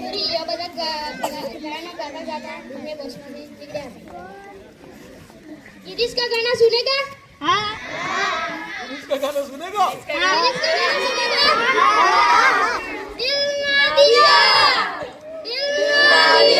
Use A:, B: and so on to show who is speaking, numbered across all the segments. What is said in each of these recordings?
A: છોરી એ બધા ગા- ગા- ગાના ગાતા ગાતા અમે બસમાંથી નીકળ્યા હતા गिरीश का गाना सुनेगा हाँ
B: इसका गाना सुनेगा
A: गिरीश का गाना सुनेगा दिल ना दिया दिल ना दिया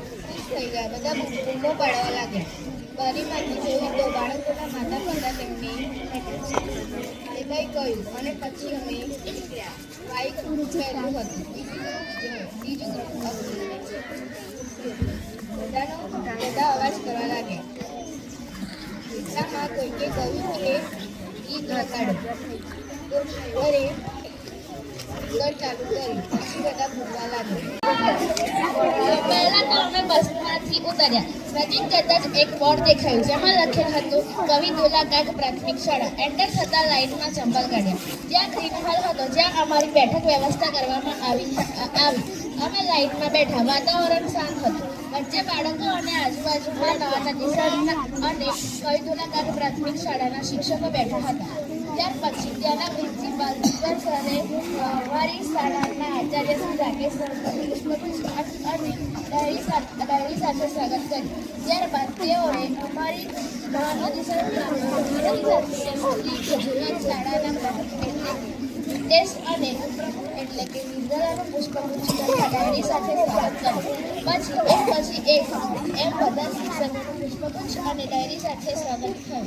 A: ખુશ થઈ ગયા બધા બૂમો પાડવા લાગ્યા બારીમાંથી જોયું તો બાળકોના માતા પિતા તેમને કંઈ કહ્યું અને પછી અમે બાઈક પહેલું હતું બીજું બધાનો બધા અવાજ કરવા લાગ્યા એટલામાં કોઈકે કહ્યું કે ગીત ડ્રાઈવરે પહેલા તો અમે બસમાંથી ઉતર્યા. નજીક જતાં જ એક બોર્ડ દેખાયું, જેમાં લખેલ હતું, કવિ પ્રાથમિક શાળા. એન્ટર થતાં લાઇનમાં ચંપલ કાઢ્યા. ત્યાં ગ્રીન હતો, જ્યાં અમારી બેઠક વ્યવસ્થા કરવામાં આવી આવી. અમે લાઇટમાં બેઠા. વાતાવરણ શાંત હતું. વચ્ચે બાળકો અને આજુબાજુમાં નવાતા નિશાળના અને કવિતુલાકાક પ્રાથમિક શાળાના શિક્ષકો બેઠા હતા. ત્યાર પછી ત્યાંના પ્રિન્સિપાલ સર સરે અમારી શાળાના આચાર્ય શ્રી રાકેશ સર અને ડાયરી ડાયરી સાથે સ્વાગત કર્યું. ત્યારબાદ તેઓએ અમારી મહાનદી શાળાના ટેસ્ટ અને એટલે કે નિર્ધારાનું પુષ્પગુચ્છ ડાયરી સાથે સ્વાગત કર્યું. પછી એક પછી એક એમ બધા શિક્ષકો પુષ્પગુચ્છ અને ડાયરી સાથે સ્વાગત થયું.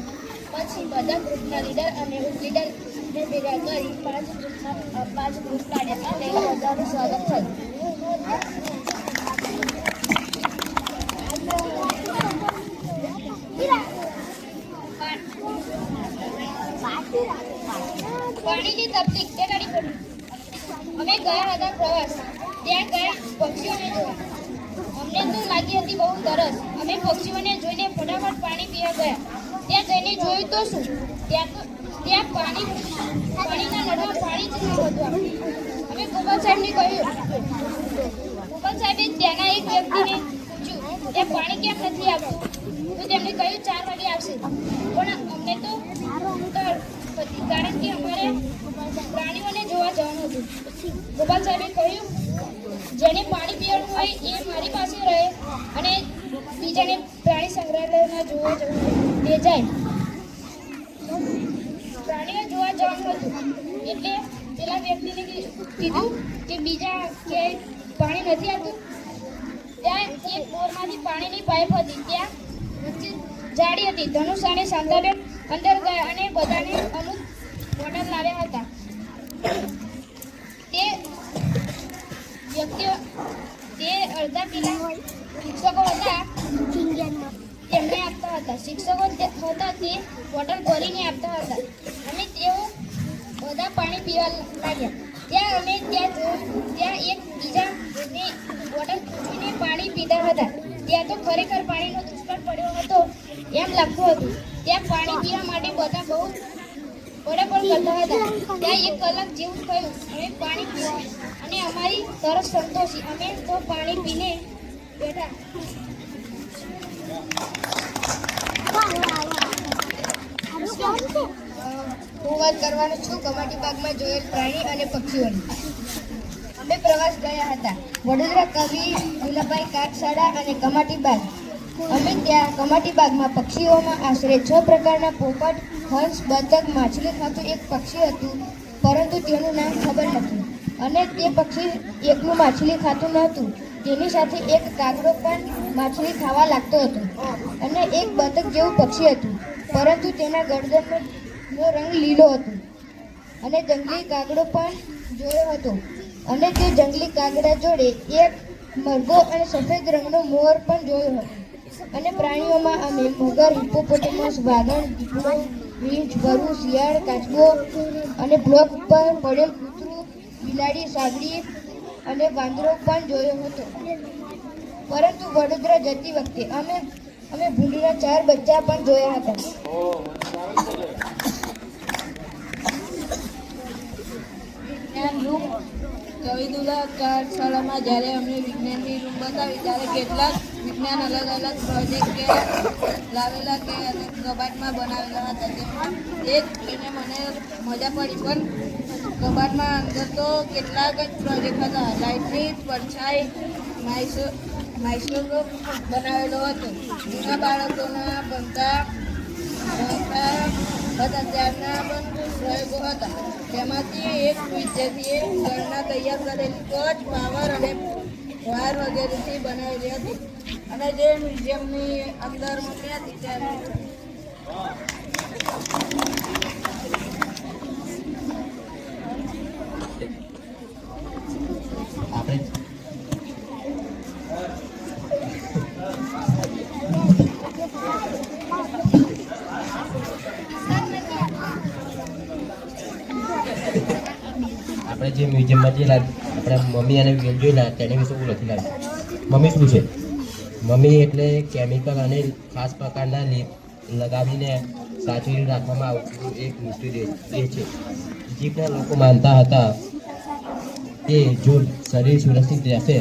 A: પછી બધા ગ્રુપના લીડર અને ઉપલીડરને ભેગા કરી પાંચ ગ્રુપમાં પાંચ ગ્રુપ પાડ્યા અને બધાનું સ્વાગત થયું પાણીની તકલીફ તે ગાડી ખોલી અમે ગયા હતા પ્રવાસ. ત્યાં ગયા પક્ષીઓને જોવા અમને તો લાગી હતી બહુ તરસ. અમે પક્ષીઓને જોઈને ફટાફટ પાણી પીવા ગયા. ત્યાં જઈને જોયું તો શું? ત્યાં ત્યાં પાણી પાણીના નળમાં પાણી જ નહોતું અમે ગોપાલ સાહેબને કહ્યું. ગોપાલ સાહેબે ત્યાંના એક વ્યક્તિને ત્યાં પાણી કેમ નથી આવતું? તો તેમણે કહ્યું, ચાર વાગે આવશે. પણ અમને તો હતી, કારણ કે અમારે પ્રાણીઓને જોવા જવાનું હતું. ગોપાલ સાહેબે કહ્યું, જેને પાણી પીવાનું હોય એ મારી પાસે રહે અને બીજાને પ્રાણી સંગ્રહાલયમાં જોવા જવું તે જાય. પ્રાણીઓ જોવા જવાનું હતું. એટલે પેલા વ્યક્તિને કીધું કે બીજા કે પાણી નથી આવતું. ત્યાં એક બોરમાંથી પાણીની પાઇપ હતી. ત્યાં વચ્ચે જાળી હતી. ધનુષ અને શાંતાબેન અંદર ગયા અને બધાને અમુક બોટલ લાવ્યા હતા. તે વ્યક્તિઓ, તે અડધા પીલા શિક્ષકો હતા. તેમને આપતા હતા. શિક્ષકો તે હતા તે બોટલ ભરીને આપતા હતા. અને તેઓ બધા પાણી પીવા લાગ્યા. ત્યાં અમે ત્યાં ત્યાં એક બીજા ને બોટલ પૂછીને પાણી પીતા હતા. ત્યાં તો ખરેખર પાણીનો દુષ્કાળ પડ્યો હતો એમ લાગતું હતું. ત્યાં પાણી પીવા માટે બધા બહુ બરાબર કરતા હતા. ત્યાં એક કલાક જેવું થયું. અમે પાણી પીવા અને અમારી તરસ સંતોષી. અમે તો પાણી પીને બેઠા. હું કરવાનો છું. કમાટી બાગમાં જોયેલ પ્રાણી અને પક્ષીઓની. અમે પ્રવાસ ગયા હતા. વડોદરા કવિ ગુલાભાઈ કાટશાળા અને કમાટી બાગ. અમે ત્યાં કમાટી બાગમાં પક્ષીઓમાં આશરે છ પ્રકારના પોપટ, હંસ બતક માછલી ખાતું એક પક્ષી હતું, પરંતુ તેનું નામ ખબર નથી. અને તે પક્ષી એકલું માછલી ખાતું નહોતું. તેની સાથે એક કાગડો પણ માછલી ખાવા લાગતો હતો. અને એક બતક જેવું પક્ષી હતું. પરંતુ તેના ગરદનનો રંગ લીલો હતો. અને જંગલી કાગડો પણ જોયો હતો. અને તે જંગલી કાગડા જોડે એક મરઘો અને સફેદ રંગનો મોર પણ જોયો હતો. અને પ્રાણીઓમાં અમે મગર હિપોપોટેમસ વાગણ દીપડો રીંછ ભરુ શિયાળ, કાચબો અને બ્લોક પર પડેલ કૂતરું, બિલાડી સાગડી અને વાંદરો પણ જોયો હતો. પરંતુ વડોદરા જતી વખતે અમે અમે ભૂંડીના ચાર બચ્ચા પણ જોયા હતા
C: વિજ્ઞાન રૂમ કવિદુલા કાર્યશાળામાં જ્યારે અમને વિજ્ઞાનની રૂમ બતાવી, ત્યારે કેટલાક વિજ્ઞાન અલગ અલગ પ્રોજેક્ટ કે લાવેલા કે અને કબાટમાં બનાવેલા હતા. તેમાં એક એને મને મજા પડી, પણ કબાટમાં અંદર તો કેટલાક જ પ્રોજેક્ટ હતા. લાઇટની પડછાઈ માઇસો માઇક્રોસ્કોપ બનાવેલો હતો. જૂના બાળકોના બનતા, હતા. ત્યારના પણ પ્રયોગો હતા. તેમાંથી એક વિદ્યાર્થીએ ઘરના તૈયાર કરેલી કચ્છ, પાવર અને વાયર વગેરેથી બનાવેલી હતી. અને જે મ્યુઝિયમની અંદર મૂકી હતી ત્યારે
D: આપણે જે મ્યુઝિયમમાં જે આપણે મમ્મી અને વિયન જોયેલા તેને વિશે હું લખી લાવ્યો મમ્મી શું છે? મમ્મી એટલે કેમિકલ અને ખાસ પ્રકારના લેપ લગાવીને સાચવીને રાખવામાં આવતું એક મીઠું એ છે. જીપના લોકો માનતા હતા કે જો શરીર સુરક્ષિત રહેશે,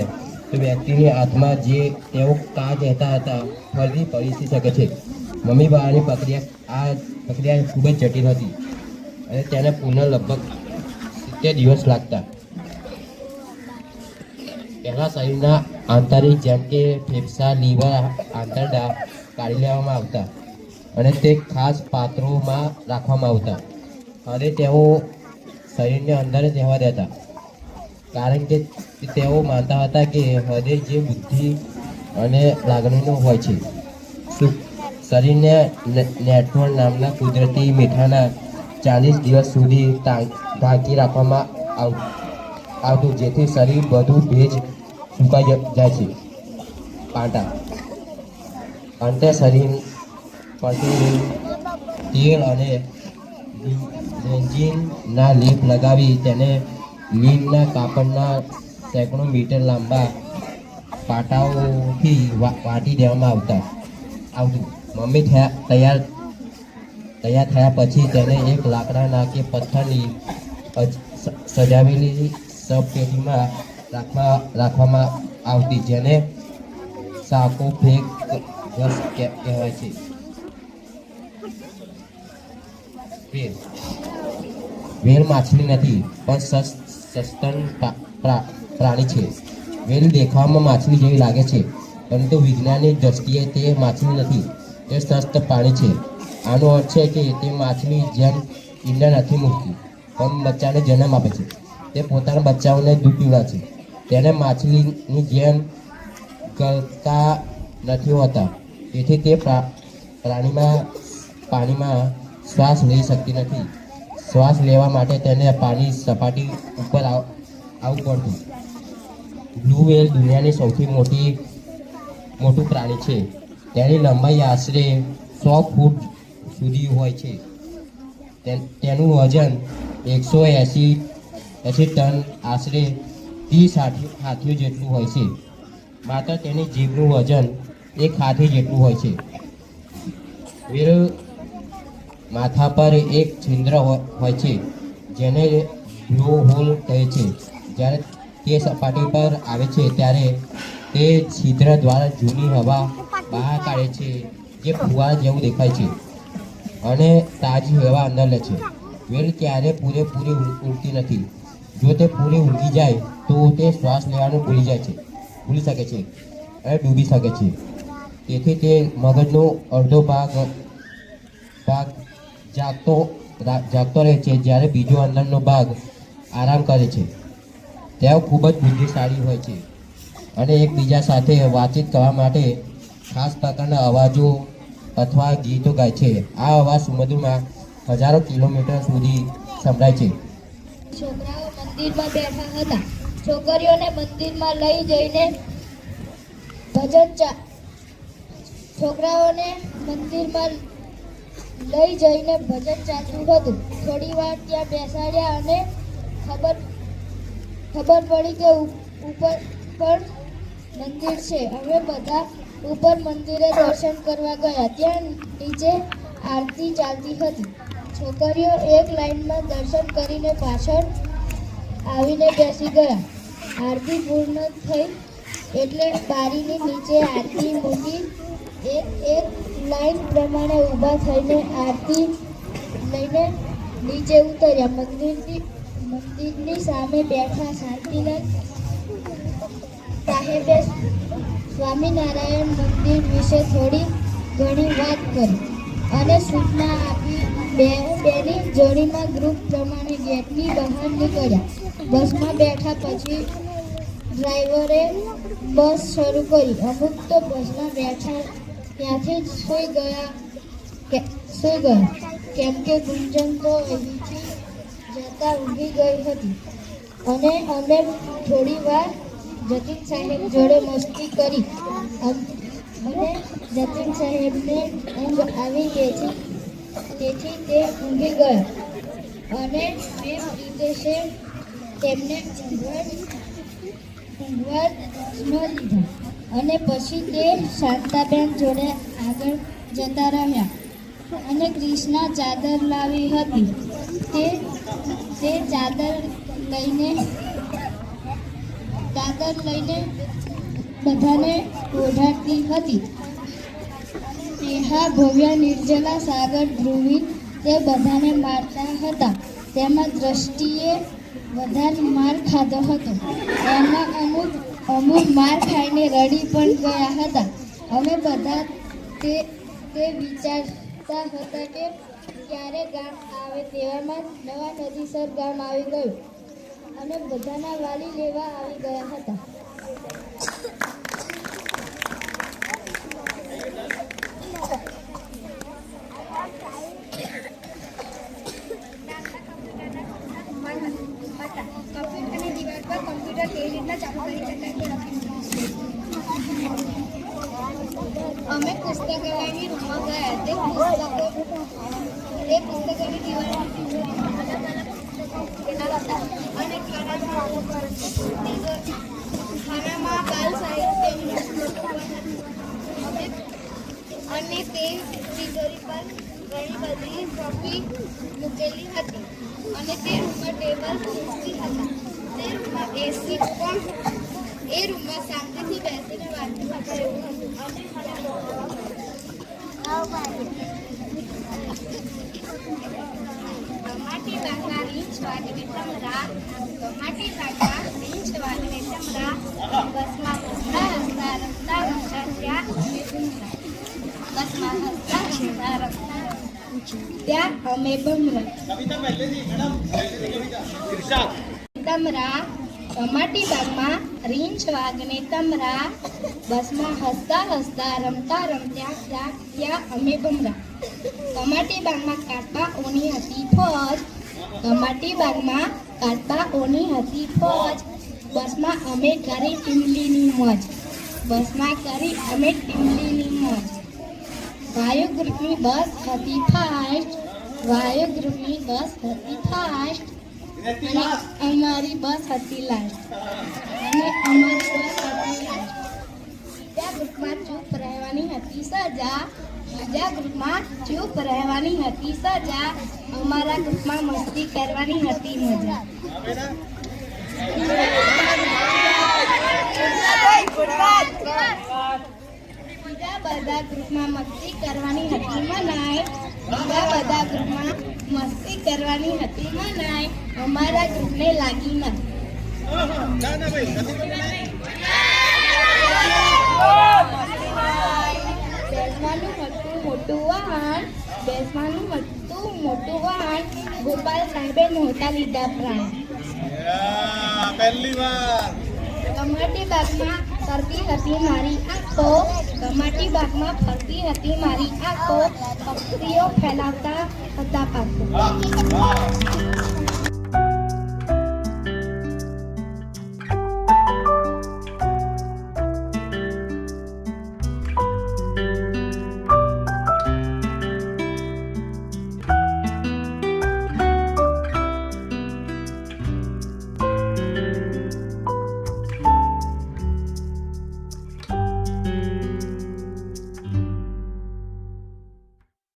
D: તો વ્યક્તિની આત્મા જે તેઓ કા કહેતા હતા ફરીથી પરીક્ષી શકે છે. મમ્મી બહારની પ્રક્રિયા, આ પ્રક્રિયા ખૂબ જ જટિલ હતી અને તેને પુનઃ લગભગ સિત્તેર દિવસ લાગતા પહેલાં શરીરના આંતરિક જેમ કે ફેફસા લીવર આંતરડા કાઢી લેવામાં આવતા અને તે ખાસ પાત્રોમાં રાખવામાં આવતા અને તેઓ શરીરને અંદર જ રહેવા દેતા કારણ કે તેઓ માનતા હતા કે હૃદય જે બુદ્ધિ અને લાગણીનો હોય છે શરીરને નેટવર્ક નામના કુદરતી મીઠાના ચાલીસ દિવસ સુધી ઢાંકી રાખવામાં આવ, આવતું, જેથી શરીર બધું ભેજ સુકાઈ જાય છે. પાટા. અંતે શરીર પરથી તેલ અને બેન્ઝીનના લેપ લગાવી તેને લીલના કાપડના સેંકડો મીટર લાંબા પાટાઓથી વાટી દેવામાં આવતા. આવતું. મમ્મી થયા, તૈયાર તૈયાર થયા પછી તેને એક લાકડાના કે પથ્થરની સજાવેલી સબપેટીમાં રાખવા, રાખવામાં આવતી જેને સાકો ફેક રસ કહેવાય છે. વેલ. વેલ માછલી નથી, પણ સસ- સસ્તન પ્રા- પ્રા- પ્રાણી છે. વેલ દેખાવામાં માછલી જેવી લાગે છે, પરંતુ વિજ્ઞાનની દ્રષ્ટિએ તે માછલી નથી, તે સસ્ત પ્રાણી છે. આનો અર્થ છે કે તે માછલી જેમ ઈંડા નથી મૂકતી. પણ બચ્ચાને જન્મ આપે છે. તે પોતાના બચ્ચાઓને દૂધ પીવા છે. તેને માછલીની જેમ ગળતા નથી હોતા. તેથી તે પ્રા- પ્રાણીમાં, પાણીમાં શ્વાસ લઈ શકતી નથી. શ્વાસ લેવા માટે તેને પાણી સપાટી ઉપર આવ- આવવું પડતું. બ્લુ વેલ દુનિયાની સૌથી મોટી, મોટું પ્રાણી છે. તેની લંબાઈ આશરે સો ફૂટ સુધી હોય છે. તેનું વજન એકસો એંસી એંસી ટન આશરે ત્રીસ હાથી, હાથીઓ જેટલું હોય છે. માત્ર તેની જીભનું વજન એક હાથી જેટલું હોય છે. વેલ માથા પર એક છિદ્ર હોય છે, જેને બ્લુ હોલ કહે છે. જ્યારે તે સપાટી પર આવે છે, ત્યારે તે છિદ્ર દ્વારા જૂની હવા બહાર કાઢે છે, જે ફુવા જેવું દેખાય છે અને તાજી હવા અંદર લે છે. વેલ ક્યારે પૂરેપૂરી ઉડતી નથી. જો તે પૂરી ઊંઘી જાય, તો તે શ્વાસ લેવાનું ભૂલી જાય છે. ભૂલી શકે છે. અને ડૂબી શકે છે. તેથી તે મગજનો અડધો ભાગ ભાગ જાગતો જાગતો રહે છે જ્યારે બીજો અંદરનો ભાગ આરામ કરે છે. તેઓ ખૂબ જ બુદ્ધિશાળી હોય છે. અને એકબીજા સાથે વાતચીત કરવા માટે ખાસ પ્રકારના અવાજો અથવા ગીતો ગાય છે. આ અવાજ સમુદ્રમાં હજારો કિલોમીટર સુધી સંભળાય છે.
A: છોકરાઓ મંદિરમાં બેઠા હતા. છોકરીઓને મંદિરમાં લઈ જઈને ભજન છોકરાઓને મંદિરમાં લઈ જઈને ભજન ચાલતું હતું. થોડી વાર ત્યાં બેસાડ્યા અને ખબર ખબર પડી કે ઉપર પણ મંદિર છે. અમે બધા ઉપર મંદિરે દર્શન કરવા ગયા. ત્યાં નીચે આરતી ચાલતી હતી. છોકરીઓ એક લાઈનમાં દર્શન કરીને પાછળ આવીને બેસી ગયા. આરતી પૂર્ણ થઈ એટલે બારીની નીચે આરતી મૂકી એક એક લાઈન પ્રમાણે ઊભા થઈને આરતી લઈને નીચે ઉતર્યા. મંદિરની મંદિરની સામે બેઠા શાંતિલાલ સાહેબે સ્વામિનારાયણ મંદિર વિશે થોડી ઘણી વાત કરી. અને સૂચના આપી બે, બેની જોડીમાં ગ્રુપ પ્રમાણે ગેટની બહાર નીકળ્યા. બસમાં બેઠા પછી ડ્રાઈવરે બસ શરૂ કરી. અમુક તો બસમાં બેઠા ત્યાંથી જ સૂઈ ગયા સૂઈ ગયા. કેમ કે ગુંજન તો અહીંથી જતા ઊંઘી ગઈ હતી. અને અમે થોડી વાર જતીન સાહેબ જોડે મસ્તી કરી. અને જતીન સાહેબને ઊંઘ આવી તેથી તેથી તે ઊંઘી ગયા. અને મેં છે, તેમને ઊંઘવા ન લીધા અને પછી તે શાંતાબેન જોડે આગળ જતા રહ્યા. અને ક્રિષ્ના ચાદર લાવી હતી. તે તે ચાદર લઈને ચાદર લઈને બધાને ઓઢાડતી હતી. નેહા ભવ્ય, નિર્જલા, સાગર, ધ્રુવી તે બધાને મારતા હતા. તેમાં દ્રષ્ટિએ વધારે માર ખાધો હતો. એમાં અમુક અમુક માર ખાઈને રડી પણ ગયા હતા. અમે બધા તે તે વિચારતા હતા કે ક્યારે ગામ આવે તેવામાં નવા નદીસર ગામ આવી ગયું. અને બધાના વાલી લેવા આવી ગયા હતા. એ પુસ્તકોની દિવાલ અલગ અલગ અને તે તિજોરી પર ઘણી બધી ટ્રોફી મૂકેલી હતી અને તે રૂમમાં ટેબલ મૂકી હતા તે રૂમમાં એસી પણ એ રૂમમાં શાંતિથી બેસીને વાતચીત કરે અને મને ત્યાં અમે ભમરા તમરા ટમાટી બાગમાં રીંછ તમરા બસમાં હસતા હસતા રમતા રમતા ત્યાં ત્યાં અમે ભમરા ટમાટી બાગમાં કાટપા ઓની હતી ફોજ ટમાટી બાગમાં કાટપા ઓની હતી ફોજ. બસમાં અમે કરી ટીમલીની મોજ. બસમાં કરી અમે ટીમલીની મોજ. વાયુ ગ્રુપની બસ હતી ફાસ્ટ. વાયુ ગ્રુપની બસ હતી ફાસ્ટ. અને અમારી બસ હતી લાસ્ટ. અને અમારી બસ હતી લાસ્ટ. બીજા ગ્રુપમાં ચૂપ રહેવાની હતી સજા. બીજા ગ્રુપમાં ચૂપ રહેવાની હતી સજા અમારા ગ્રુપમાં મસ્તી કરવાની હતી મજા. બીજા બધા ગ્રુપમાં મસ્તી કરવાની હતી મનાય. બીજા બધા ગ્રુપમાં મસ્તી કરવાની હતી મનાય. અમારા ગ્રુપને લાગી નથી હતું. મોટું વાહન બેસવાનું હતું મોટું વાહન ગોપાલ સાહેબે નહોતા લીધા પ્રાણ.
B: પહેલી વાર.
A: ટમાટી બાગમાં ફરતી હતી મારી આંખો ટમાટી બાગમાં ફરતી હતી મારી આંખો પક્ષીઓ ફેલાવતા હતા પાકો